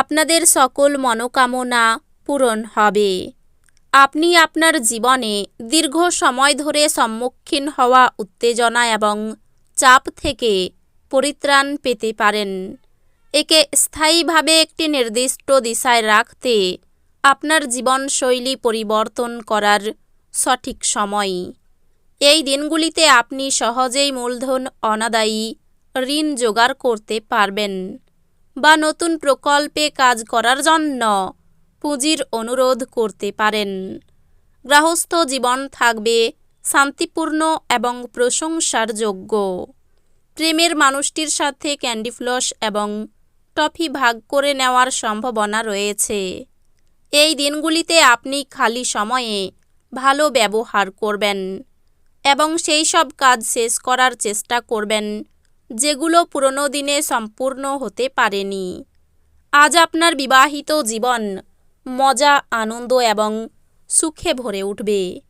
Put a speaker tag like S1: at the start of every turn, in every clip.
S1: আপনাদের সকল মনোকামনা পূরণ হবে। আপনি আপনার জীবনে দীর্ঘ সময় ধরে সম্মুখীন হওয়া উত্তেজনা এবং চাপ থেকে পরিত্রাণ পেতে পারেন। একে স্থায়ীভাবে একটি নির্দিষ্ট দিশায় রাখতে আপনার জীবনশৈলী পরিবর্তন করার সঠিক সময়। এই দিনগুলিতে আপনি সহজেই মূলধন অনাদায়ী ঋণ জোগাড় করতে পারবেন। বা নতুন প্রকল্পে কাজ করার জন্য পুঁজির অনুরোধ করতে পারেন। গৃহস্থ জীবন থাকবে শান্তিপূর্ণ এবং প্রশংসার যোগ্য প্রেমের মানুষটির সাথে ক্যান্ডি ফ্লস এবং টফি ভাগ করে নেওয়ার সম্ভাবনা রয়েছে। এই দিনগুলিতে আপনি খালি সময়ে ভালো ব্যবহার করবেন এবং সেই সব কাজ শেষ করার চেষ্টা করবেন। যেগুলো পুরনো দিনে সম্পূর্ণ হতে পারেনি। আজ আপনার বিবাহিত জীবন মজা, আনন্দ এবং সুখে ভরে উঠবে।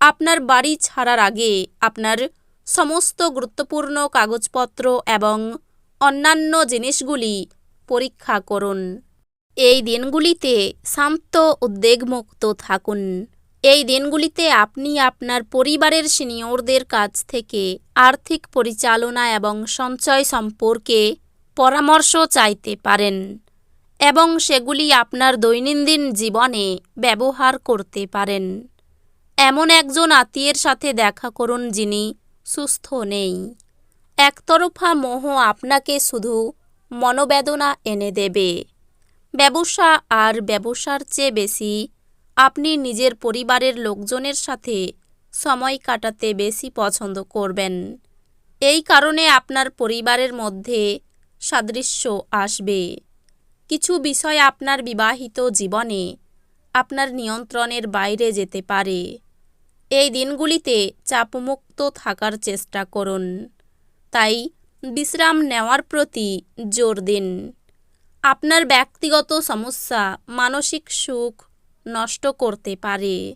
S1: আপনার বাড়ি ছাড়ার আগে আপনার সমস্ত গুরুত্বপূর্ণ কাগজপত্র এবং অন্যান্য জিনিসগুলি পরীক্ষা করুন। এই দিনগুলিতে শান্ত উদ্বেগমুক্ত থাকুন। এই দিনগুলিতে আপনি আপনার পরিবারের সিনিয়রদের কাছ থেকে আর্থিক পরিচালনা এবং সঞ্চয় সম্পর্কে পরামর্শ চাইতে পারেন এবং সেগুলি আপনার দৈনন্দিন জীবনে ব্যবহার করতে পারেন। এমন একজন আত্মীয়ের সাথে দেখা করুন যিনি সুস্থ নেই। একতরফা মোহ আপনাকে শুধু মনোবেদনা এনে দেবে। ব্যবসা আর ব্যবসার চেয়ে বেশি আপনি নিজের পরিবারের লোকজনের সাথে সময় কাটাতে বেশি পছন্দ করবেন। এই কারণে আপনার পরিবারের মধ্যে সাদৃশ্য আসবে। কিছু বিষয় আপনার বিবাহিত জীবনে আপনার নিয়ন্ত্রণের বাইরে যেতে পারে। এই দিনগুলিতে চাপমুক্ত থাকার চেষ্টা করুন। তাই বিশ্রাম নেওয়ার প্রতি জোর দিন। আপনার ব্যক্তিগত সমস্যা, মানসিক সুখ নষ্ট করতে পারে।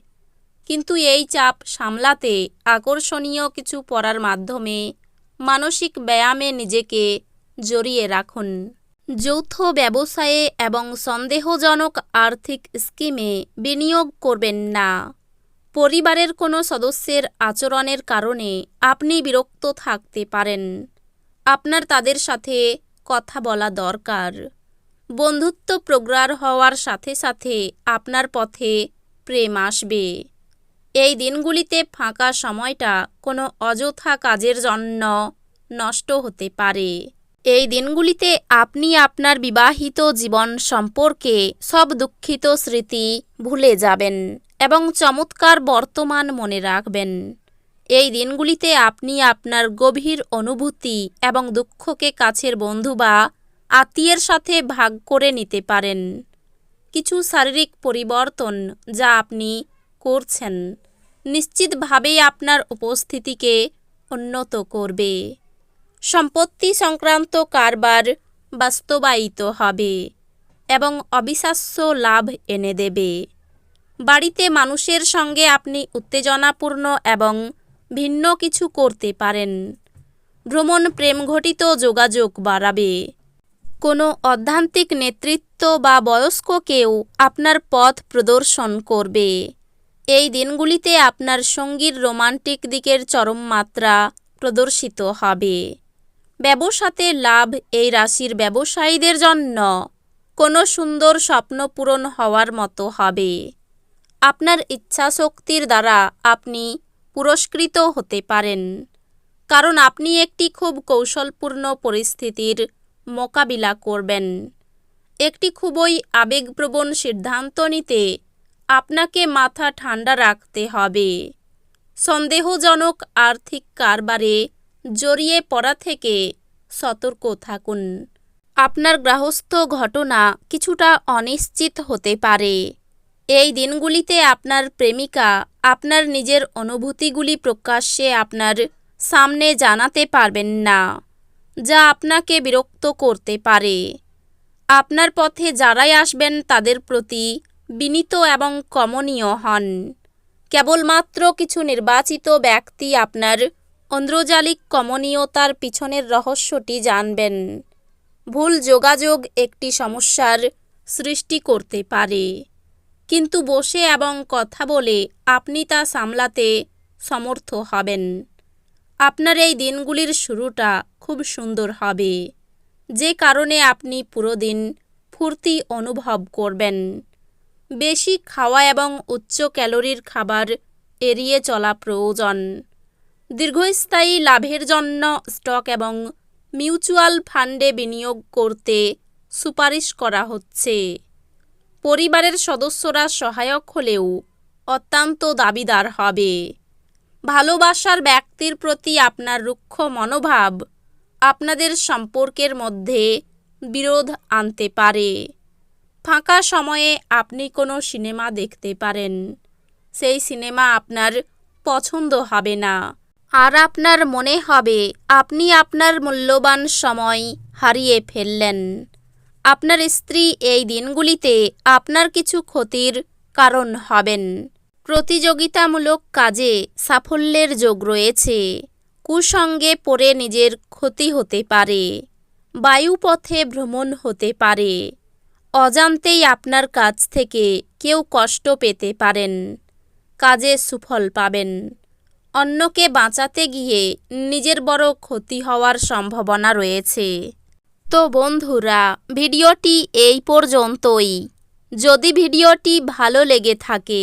S1: কিন্তু এই চাপ সামলাতে আকর্ষণীয় কিছু পড়ার মাধ্যমে মানসিক ব্যায়ামে নিজেকে জড়িয়ে রাখুন। যৌথ ব্যবসায়ে এবং সন্দেহজনক আর্থিক স্কিমে বিনিয়োগ করবেন না। পরিবারের কোনো সদস্যের আচরণের কারণে আপনি বিরক্ত থাকতে পারেন। আপনার তাদের সাথে কথা বলা দরকার। বন্ধুত্ব প্রগাঢ় হওয়ার সাথে সাথে আপনার পথে প্রেম আসবে। এই দিনগুলিতে ফাঁকা সময়টা কোনো অযথা কাজের জন্য নষ্ট হতে পারে। এই দিনগুলিতে আপনি আপনার বিবাহিত জীবন সম্পর্কে সব দুঃখিত স্মৃতি ভুলে যাবেন এবং চমৎকার বর্তমান মনে রাখবেন। এই দিনগুলিতে আপনি আপনার গভীর অনুভূতি এবং দুঃখকে কাছের বন্ধু বা আত্মীয়ের সাথে ভাগ করে নিতে পারেন। কিছু শারীরিক পরিবর্তন যা আপনি করছেন নিশ্চিতভাবেই আপনার উপস্থিতিকে উন্নত করবে। সম্পত্তি সংক্রান্ত কারবার বাস্তবায়িত হবে এবং অবিশ্বাস্য লাভ এনে দেবে। বাড়িতে মানুষের সঙ্গে আপনি উত্তেজনাপূর্ণ এবং ভিন্ন কিছু করতে পারেন। ভ্রমণ প্রেমঘটিত যোগাযোগ বাড়াবে। কোনো অধ্যান্তিক নেতৃত্ব বা বয়স্ক কেউ আপনার পথ প্রদর্শন করবে। এই দিনগুলিতে আপনার সঙ্গীর রোমান্টিক দিকের চরম মাত্রা প্রদর্শিত হবে। ব্যবসাতে লাভ এই রাশির ব্যবসায়ীদের জন্য কোনো সুন্দর স্বপ্ন পূরণ হওয়ার মতো হবে। আপনার ইচ্ছাশক্তির দ্বারা আপনি পুরস্কৃত হতে পারেন। কারণ আপনি একটি খুব কৌশলপূর্ণ পরিস্থিতির মোকাবিলা করবেন। একটি খুবই আবেগপ্রবণ সিদ্ধান্ত নিতে আপনাকে মাথা ঠান্ডা রাখতে হবে। সন্দেহজনক আর্থিক কারবারে জড়িয়ে পড়া থেকে সতর্ক থাকুন। আপনার গ্রাহস্থ ঘটনা কিছুটা অনিশ্চিত হতে পারে। এই দিনগুলিতে আপনার প্রেমিকা আপনার নিজের অনুভূতিগুলি প্রকাশ্যে আপনার সামনে জানাতে পারবেন না। যা আপনাকে বিরক্ত করতে পারে। আপনার পথে যারাই আসবেন তাদের প্রতি বিনীত এবং কমনীয় হন। কেবলমাত্র কিছু নির্বাচিত ব্যক্তি আপনার অন্দ্রজালিক কমনীয়তার পিছনের রহস্যটি জানবেন। ভুল যোগাযোগ একটি সমস্যার সৃষ্টি করতে পারে। কিন্তু বসে এবং কথা বলে আপনি তা সামলাতে সমর্থ হবেন। আপনার এই দিনগুলির শুরুটা খুব সুন্দর হবে। যে কারণে আপনি পুরো দিন ফুর্তি অনুভব করবেন। বেশি খাওয়া এবং উচ্চ ক্যালোরির খাবার এড়িয়ে চলা প্রয়োজন। দীর্ঘস্থায়ী লাভের জন্য স্টক এবং মিউচুয়াল ফান্ডে বিনিয়োগ করতে সুপারিশ করা হচ্ছে। পরিবারের সদস্যরা সহায়ক হলেও অত্যন্ত দাবিদার হবে। ভালোবাসার ব্যক্তির প্রতি আপনার রুক্ষ মনোভাব আপনাদের সম্পর্কের মধ্যে বিরোধ আনতে পারে। ফাঁকা সময়ে আপনি কোনো সিনেমা দেখতে পারেন। সেই সিনেমা আপনার পছন্দ হবে না। আর আপনার মনে হবে, আপনি আপনার মূল্যবান সময় হারিয়ে ফেললেন। আপনার স্ত্রী এই দিনগুলিতে আপনার কিছু ক্ষতির কারণ হবেন। প্রতিযোগিতামূলক কাজে সাফল্যের যোগ রয়েছে। কুসঙ্গে পড়ে নিজের ক্ষতি হতে পারে, বায়ুপথে ভ্রমণ হতে পারে। অজান্তেই আপনার কাছ থেকে কেউ কষ্ট পেতে পারেন, কাজে সুফল পাবেন। অন্যকে বাঁচাতে গিয়ে নিজের বড় ক্ষতি হওয়ার সম্ভাবনা রয়েছে। তো বন্ধুরা, ভিডিওটি এই পর্যন্তই। যদি ভিডিওটি ভালো লেগে থাকে